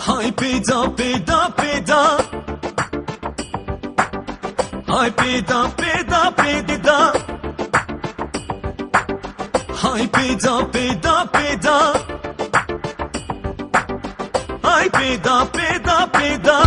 Hai peda, peda, peda. Hai peda, peda, pedida. Hai peda, peda, peda. Hai peda, peda, peda.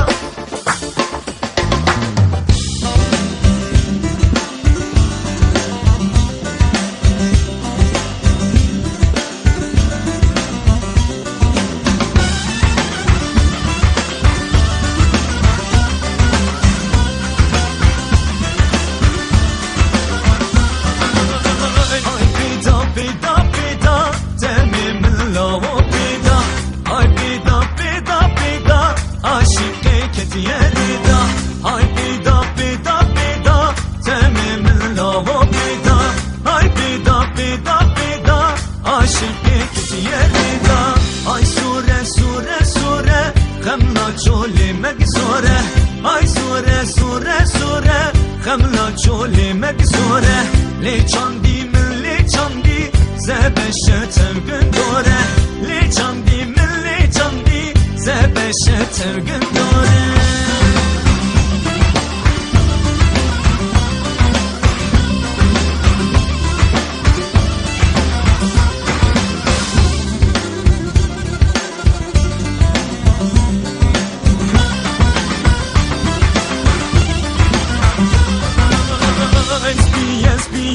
حكتي رضا هاي بيضا بيضا بيضا تمام الله بيضا هاي بيضا بيضا بيضا عاشق حكتي رضا هاي سورة سورة سورة خمنا جولي مقزورة هاي سورة سورة سورة خمنا جولي مقزورة لي چاندي من لي چاندي زبشتم گندوره لی چاندی من لی چاندی زبشتم گندوره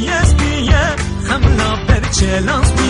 ESPN, I'm not better challenge.